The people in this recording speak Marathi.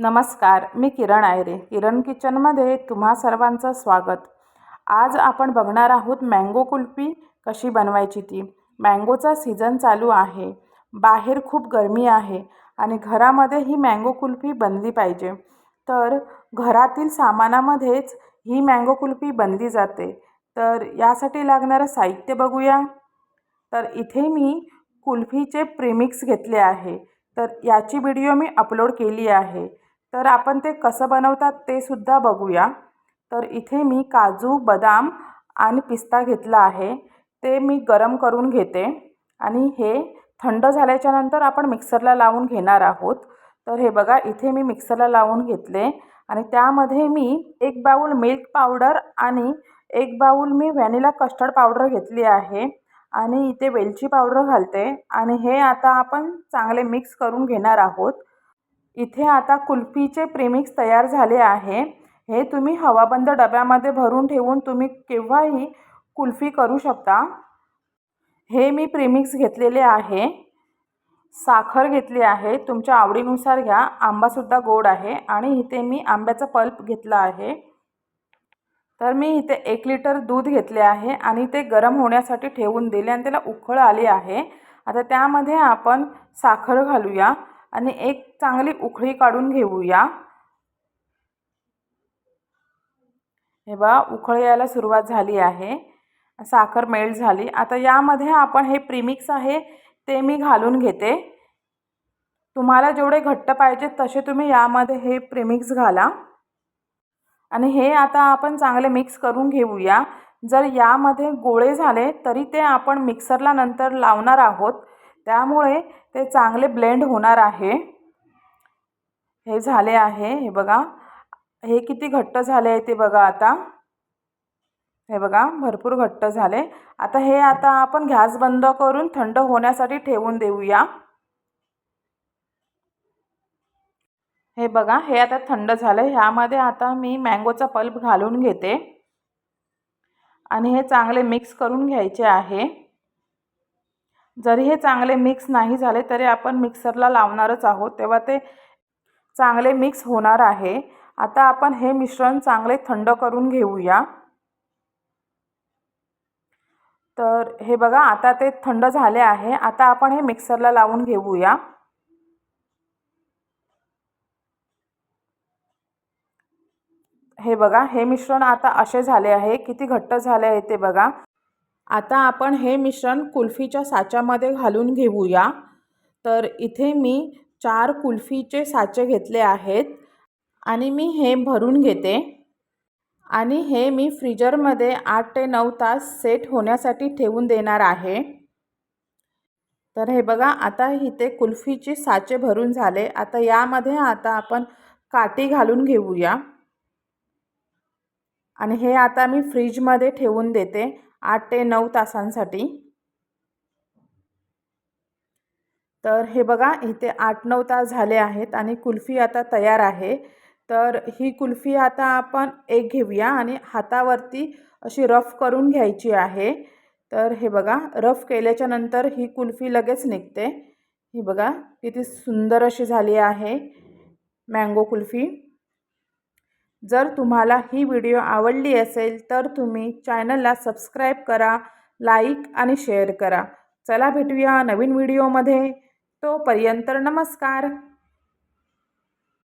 नमस्कार मी किरण आयरे. किरण किचनमध्ये तुम्हा सर्वांचं स्वागत. आज आपण बघणार आहोत मँगो कुल्फी कशी बनवायची ती. मँगोचा सीझन चालू आहे. बाहेर खूप गरमी आहे आणि घरामध्ये ही मँगो कुल्फी बनली पाहिजे. तर घरातील सामानामध्येच ही मँगो कुल्फी बनली जाते. तर यासाठी लागणारं साहित्य बघूया. तर इथे मी कुल्फीचे प्रेमिक्स घेतले आहे. तर याची व्हिडिओ मी अपलोड केली आहे. तर आपण ते कसं बनवतात ते सुद्धा बघूया. तर इथे मी काजू बदाम आणि पिस्ता घेतला आहे. ते मी गरम करून घेते. आणि हे थंड झाल्याच्यानंतर आपण मिक्सरला लावून घेणार आहोत. तर हे बघा इथे मी मिक्सरला लावून घेतले. आणि त्यामध्ये मी एक बाऊल मिल्क पावडर आणि एक बाऊल मी व्हॅनिला कस्टर्ड पावडर घेतली आहे. आणि इथे वेलची पावडर घालते. आणि हे आता आपण चांगले मिक्स करून घेणार आहोत. इथे आता कुल्फीचे प्रेमिक्स तयार झाले आहे. हे तुम्ही हवाबंद डब्यामध्ये भरून ठेवून तुम्ही केव्हाही कुल्फी करू शकता. हे मी प्रेमिक्स घेतलेले आहे. साखर घेतली आहे. तुमच्या आवडीनुसार घ्या. आंबासुद्धा गोड आहे आणि इथे मी आंब्याचा पल्प घेतला आहे. तर मी इथे एक लिटर दूध घेतले आहे आणि ते गरम होण्यासाठी ठेवून दिले आणि त्याला उखळ आली आहे. आता त्यामध्ये आपण साखर घालूया. आणि एक चांगली उखळी काढून घेऊया. हे बा उखळ यायला सुरुवात झाली आहे. साखर मेल्ट झाली. आता यामध्ये आपण हे प्रीमिक्स आहे ते मी घालून घेते. तुम्हाला जेवढे घट्ट पाहिजे तसे तुम्ही यामध्ये हे प्रीमिक्स घाला. आणि हे आता आपण चांगले मिक्स करून घेऊया. जर यामध्ये गोळे झाले तरी ते आपण मिक्सरला नंतर लावणार आहोत. त्यामुळे ते चांगले ब्लेंड होणार आहे. हे झाले आहे हे बघा. हे किती घट्ट झाले आहे ते बघा आता. हे बघा भरपूर घट्ट झाले. आता हे आता आपण गॅस बंद करून थंड होण्यासाठी ठेवून देऊया. हे बघा हे आता थंड झालं. ह्यामध्ये आता मी मँगोचा पल्प घालून घेते. आणि हे चांगले मिक्स करून घ्यायचे आहे. जरी हे चांगले मिक्स नाही झाले तरी आपण मिक्सरला लावणारच आहोत. तेव्हा ते चांगले मिक्स होणार आहे. आता आपण हे मिश्रण चांगले थंड करून घेऊया. तर हे बघा आता ते थंड झाले आहे. आता आपण हे मिक्सरला लावून घेऊया. हे बघा हे मिश्रण आता असे झाले आहे. किती घट्ट झाले आहे ते बघा. आता आपण हे मिश्रण कुल्फीच्या साच्यामध्ये घालून घेऊया. तर इथे मी चार कुल्फीचे साचे घेतले आहेत आणि मी हे भरून घेते. आणि हे मी फ्रीजरमध्ये आठ ते नऊ तास सेट होण्यासाठी ठेवून देणार आहे. तर हे बघा आता इथे कुल्फीचे साचे भरून झाले. आता यामध्ये आता आपण काठी घालून घेऊया. आणि हे आता मी फ्रीजमध्ये ठेवून देते. आठ ते नऊ तासांसाठी. तर हे बघा इथे आठ नऊ तास झाले आहेत आणि कुल्फी आता तयार आहे. तर ही कुल्फी आता आपण एक घेऊया आणि हातावरती अशी रफ करून घ्यायची आहे. तर हे बघा रफ केल्याच्यानंतर ही कुल्फी लगेच निघते. ही बघा किती सुंदर अशी झाली आहे मँगो कुल्फी. जर तुम्हाला ही व्हिडिओ आवडली असेल तर तुम्ही चॅनलला सबस्क्राईब करा लाईक आणि शेअर करा. चला भेटूया नवीन व्हिडिओमध्ये. तोपर्यंत नमस्कार.